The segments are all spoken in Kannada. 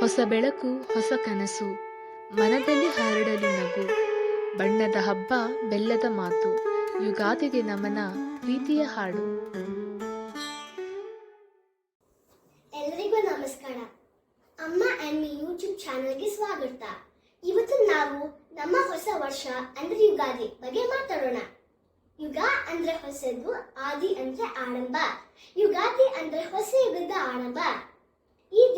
ಹೊಸ ಬೆಳಕು, ಹೊಸ ಕನಸು, ಮನದಲ್ಲಿ ಹರಡಲು ನಗು, ಬಣ್ಣದ ಹಬ್ಬ, ಬೆಲ್ಲದ ಮಾತು, ಯುಗಾದಿಗೆ ನಮನ, ಪ್ರೀತಿಯ ಹಾಡು. ಎಲ್ಲರಿಗೂ ನಮಸ್ಕಾರ. ಅಮ್ಮ ಅಂಡ್ ಮೀ ಯೂಟ್ಯೂಬ್ ಚಾನಲ್ಗೆ ಸ್ವಾಗತ. ಇವತ್ತು ನಾವು ನಮ್ಮ ಹೊಸ ವರ್ಷ ಅಂದ್ರೆ ಯುಗಾದಿ ಬಗ್ಗೆ ಮಾತಾಡೋಣ. ಯುಗ ಅಂದ್ರೆ ಹೊಸದು, ಆದಿ ಅಂದ್ರೆ ಆರಂಭ. ಯುಗಾದಿ ಅಂದ್ರೆ ಹೊಸ ಯುಗದ ಆರಂಭ.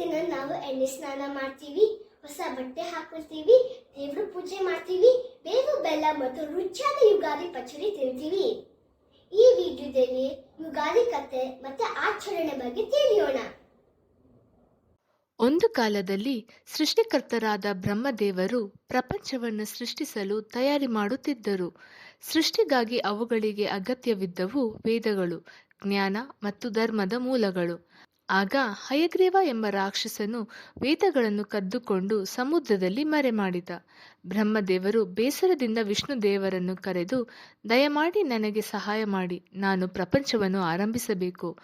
ದಿನ ನಾವು ಎಣ್ಣೆ ಸ್ನಾನ ಮಾಡ್ತೀವಿ, ಹೊಸ ಬಟ್ಟೆ ಹಾಕೊಳ್ತೀವಿ, ದೇವ್ರ ಪೂಜೆ ಮಾಡ್ತೀವಿ, ಬೇವು, ಬೆಲ್ಲ ಮತ್ತು ರುಚಿಯಾದ ಯುಗಾದಿ ಪಚಡಿ ತಿಂತೀವಿ. ಈ ವಿಡಿಯೋದಲ್ಲಿ ಯುಗಾದಿ ಕತೆ ಮತ್ತೆ ಆಚರಣೆ ಬಗ್ಗೆ ತಿಳಿಯೋಣ. ಒಂದು ಕಾಲದಲ್ಲಿ ಸೃಷ್ಟಿಕರ್ತರಾದ ಬ್ರಹ್ಮದೇವರು ಪ್ರಪಂಚವನ್ನು ಸೃಷ್ಟಿಸಲು ತಯಾರಿ ಮಾಡುತ್ತಿದ್ದರು. ಸೃಷ್ಟಿಗಾಗಿ ಅವುಗಳಿಗೆ ಅಗತ್ಯವಿದ್ದವು ವೇದಗಳು, ಜ್ಞಾನ ಮತ್ತು ಧರ್ಮದ ಮೂಲಗಳು. ಆಗ ಹಯಗ್ರೀವ ಎಂಬ ರಾಕ್ಷಸನು ವೇದಗಳನ್ನು ಕದ್ದುಕೊಂಡು ಸಮುದ್ರದಲ್ಲಿ ಮರೆಮಾಡಿದ. ಬ್ರಹ್ಮದೇವರು ಬೇಸರದಿಂದ ವಿಷ್ಣು ದೇವರನ್ನು ಕರೆದು, ದಯಮಾಡಿ ನನಗೆ ಸಹಾಯ ಮಾಡಿ, ನಾನು ಪ್ರಪಂಚವನ್ನು ಆರಂಭಿಸಬೇಕು.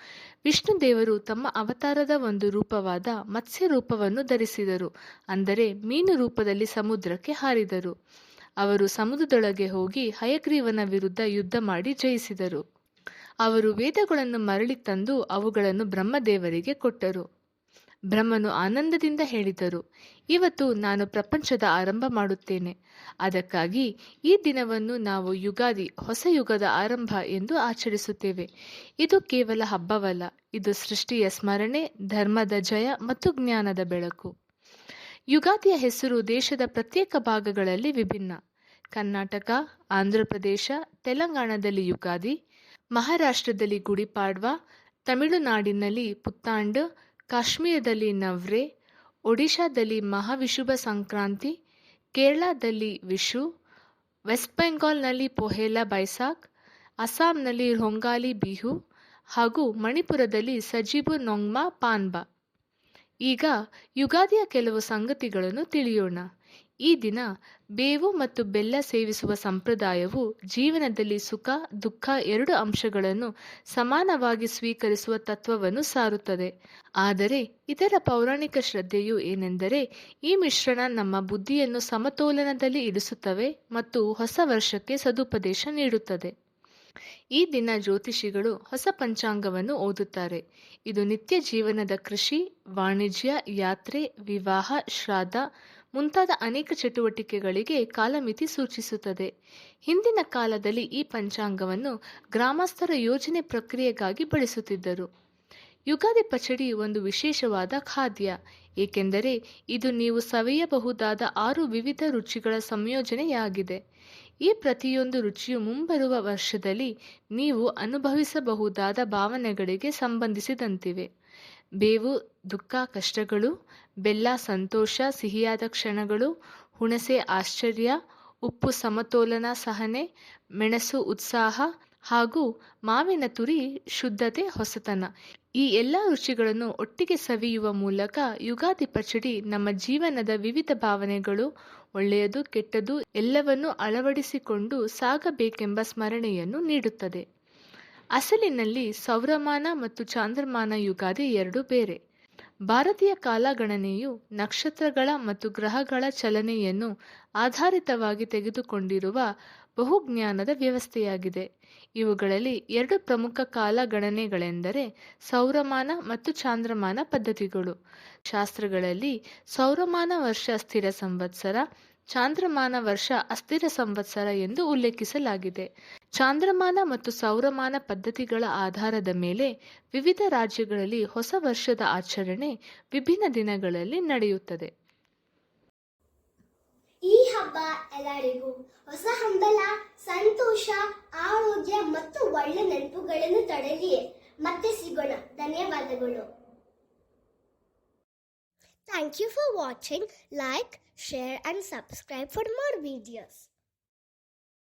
ವಿಷ್ಣು ದೇವರು ತಮ್ಮ ಅವತಾರದ ಒಂದು ರೂಪವಾದ ಮತ್ಸ್ಯ ರೂಪವನ್ನು ಧರಿಸಿದರು, ಅಂದರೆ ಮೀನು ರೂಪದಲ್ಲಿ ಸಮುದ್ರಕ್ಕೆ ಹಾರಿದರು. ಅವರು ಸಮುದ್ರದೊಳಗೆ ಹೋಗಿ ಹಯಗ್ರೀವನ ವಿರುದ್ಧ ಯುದ್ಧ ಮಾಡಿ ಜಯಿಸಿದರು. ಅವರು ವೇದಗಳನ್ನು ಮರಳಿ ತಂದು ಅವುಗಳನ್ನು ಬ್ರಹ್ಮದೇವರಿಗೆ ಕೊಟ್ಟರು. ಬ್ರಹ್ಮನು ಆನಂದದಿಂದ ಹೇಳಿದರು, ಇವತ್ತು ನಾನು ಪ್ರಪಂಚದ ಆರಂಭ ಮಾಡುತ್ತೇನೆ. ಅದಕ್ಕಾಗಿ ಈ ದಿನವನ್ನು ನಾವು ಯುಗಾದಿ, ಹೊಸ ಯುಗದ ಆರಂಭ ಎಂದು ಆಚರಿಸುತ್ತೇವೆ. ಇದು ಕೇವಲ ಹಬ್ಬವಲ್ಲ, ಇದು ಸೃಷ್ಟಿಯ ಸ್ಮರಣೆ, ಧರ್ಮದ ಜಯ ಮತ್ತು ಜ್ಞಾನದ ಬೆಳಕು. ಯುಗಾದಿಯ ಹೆಸರು ದೇಶದ ಪ್ರತ್ಯೇಕ ಭಾಗಗಳಲ್ಲಿ ವಿಭಿನ್ನ. ಕರ್ನಾಟಕ ಆಂಧ್ರಪ್ರದೇಶ ತೆಲಂಗಾಣದಲ್ಲಿ ಯುಗಾದಿ ಮಹಾರಾಷ್ಟ್ರದಲ್ಲಿ ಗುಡಿಪಾಡ್ವಾ, ತಮಿಳುನಾಡಿನಲ್ಲಿ ಪುತ್ತಾಂಡ್, ಕಾಶ್ಮೀರದಲ್ಲಿ ನವ್ರೆ, ಒಡಿಶಾದಲ್ಲಿ ಮಹಾವಿಶುಭ ಸಂಕ್ರಾಂತಿ, ಕೇರಳದಲ್ಲಿ ವಿಷು, ವೆಸ್ಟ್ ಬೆಂಗಾಲ್ನಲ್ಲಿ ಪೊಹೇಲಾ ಬೈಸಾಕ್, ಅಸ್ಸಾಂನಲ್ಲಿ ರೊಂಗಾಲಿ ಬಿಹು ಹಾಗೂ ಮಣಿಪುರದಲ್ಲಿ ಸಜೀಬು ನೊಂಗ್ಮಾ ಪಾನ್ಬಾ. ಈಗ ಯುಗಾದಿಯ ಕೆಲವು ಸಂಗತಿಗಳನ್ನು ತಿಳಿಯೋಣ. ಈ ದಿನ ಬೇವು ಮತ್ತು ಬೆಲ್ಲ ಸೇವಿಸುವ ಸಂಪ್ರದಾಯವು ಜೀವನದಲ್ಲಿ ಸುಖ, ದುಃಖ ಎರಡು ಅಂಶಗಳನ್ನು ಸಮಾನವಾಗಿ ಸ್ವೀಕರಿಸುವ ತತ್ವವನ್ನು ಸಾರುತ್ತದೆ. ಆದರೆ ಇದರ ಪೌರಾಣಿಕ ಶ್ರದ್ಧೆಯು ಏನೆಂದರೆ ಈ ಮಿಶ್ರಣ ನಮ್ಮ ಬುದ್ಧಿಯನ್ನು ಸಮತೋಲನದಲ್ಲಿ ಇರಿಸುತ್ತವೆ ಮತ್ತು ಹೊಸ ವರ್ಷಕ್ಕೆ ಸದುಪದೇಶ ನೀಡುತ್ತದೆ. ಈ ದಿನ ಜ್ಯೋತಿಷಿಗಳು ಹೊಸ ಪಂಚಾಂಗವನ್ನು ಓದುತ್ತಾರೆ. ಇದು ನಿತ್ಯ ಜೀವನದ ಕೃಷಿ, ವಾಣಿಜ್ಯ, ಯಾತ್ರೆ, ವಿವಾಹ, ಶ್ರಾದ್ದ ಮುಂತಾದ ಅನೇಕ ಚಟುವಟಿಕೆಗಳಿಗೆ ಕಾಲಮಿತಿ ಸೂಚಿಸುತ್ತದೆ. ಹಿಂದಿನ ಕಾಲದಲ್ಲಿ ಈ ಪಂಚಾಂಗವನ್ನು ಗ್ರಾಮಸ್ಥರ ಯೋಜನೆ ಪ್ರಕ್ರಿಯೆಗಾಗಿ ಬಳಸುತ್ತಿದ್ದರು. ಯುಗಾದಿ ಪಚಡಿ ಒಂದು ವಿಶೇಷವಾದ ಖಾದ್ಯ, ಏಕೆಂದರೆ ಇದು ನೀವು ಸವಿಯಬಹುದಾದ ಆರು ವಿವಿಧ ರುಚಿಗಳ ಸಂಯೋಜನೆಯಾಗಿದೆ. ಈ ಪ್ರತಿಯೊಂದು ರುಚಿಯು ಮುಂಬರುವ ವರ್ಷದಲ್ಲಿ ನೀವು ಅನುಭವಿಸಬಹುದಾದ ಭಾವನೆಗಳಿಗೆ ಸಂಬಂಧಿಸಿದಂತಿವೆ. ಬೇವು, ದುಃಖ, ಕಷ್ಟಗಳು, ಬೆಲ್ಲ, ಸಂತೋಷ, ಸಿಹಿಯಾದ ಕ್ಷಣಗಳು, ಹುಣಸೆ, ಆಶ್ಚರ್ಯ, ಉಪ್ಪು, ಸಮತೋಲನ, ಸಹನೆ, ಮೆಣಸು, ಉತ್ಸಾಹ ಹಾಗೂ ಮಾವಿನ ತುರಿ, ಶುದ್ಧತೆ, ಹೊಸತನ. ಈ ಎಲ್ಲ ರುಚಿಗಳನ್ನು ಒಟ್ಟಿಗೆ ಸವಿಯುವ ಮೂಲಕ ಯುಗಾದಿ ಪಚಡಿ ನಮ್ಮ ಜೀವನದ ವಿವಿಧ ಭಾವನೆಗಳು, ಒಳ್ಳೆಯದು, ಕೆಟ್ಟದು ಎಲ್ಲವನ್ನೂ ಅಳವಡಿಸಿಕೊಂಡು ಸಾಗಬೇಕೆಂಬ ಸ್ಮರಣೆಯನ್ನು ನೀಡುತ್ತದೆ. ಅಸಲಿನಲ್ಲಿ ಸೌರಮಾನ ಮತ್ತು ಚಾಂದ್ರಮಾನ ಯುಗಾದಿ ಎರಡು ಬೇರೆ. ಭಾರತೀಯ ಕಾಲಗಣನೆಯು ನಕ್ಷತ್ರಗಳ ಮತ್ತು ಗ್ರಹಗಳ ಚಲನೆಯನ್ನು ಆಧಾರಿತವಾಗಿ ತೆಗೆದುಕೊಂಡಿರುವ ಬಹುಜ್ಞಾನದ ವ್ಯವಸ್ಥೆಯಾಗಿದೆ. ಇವುಗಳಲ್ಲಿ ಎರಡು ಪ್ರಮುಖ ಕಾಲಗಣನೆಗಳೆಂದರೆ ಸೌರಮಾನ ಮತ್ತು ಚಾಂದ್ರಮಾನ ಪದ್ಧತಿಗಳು. ಶಾಸ್ತ್ರಗಳಲ್ಲಿ ಸೌರಮಾನ ವರ್ಷ ಸ್ಥಿರ ಸಂವತ್ಸರ ಚಾಂದ್ರಮಾನ ವರ್ಷ ಅಸ್ಥಿರ ಸಂವತ್ಸರ ಎಂದು ಉಲ್ಲೇಖಿಸಲಾಗಿದೆ. ಚಾಂದ್ರಮಾನ ಮತ್ತು ಸೌರಮಾನ ಪದ್ಧತಿಗಳ ಆಧಾರದ ಮೇಲೆ ವಿವಿಧ ರಾಜ್ಯಗಳಲ್ಲಿ ಹೊಸ ವರ್ಷದ ಆಚರಣೆ ವಿಭಿನ್ನ ದಿನಗಳಲ್ಲಿ ನಡೆಯುತ್ತದೆ. ಈ ಹಬ್ಬ ಎಲ್ಲರಿಗೂ ಹೊಸ ಹಂಬಲ, ಸಂತೋಷ, ಆರೋಗ್ಯ ಮತ್ತು ಒಳ್ಳೆ ನೆನಪುಗಳನ್ನು ತಡಲಿಯೇ ಮತ್ತೆ ಸಿಗೋಣ. ಧನ್ಯವಾದಗಳು. Thank you for watching. Like, share and subscribe for more videos.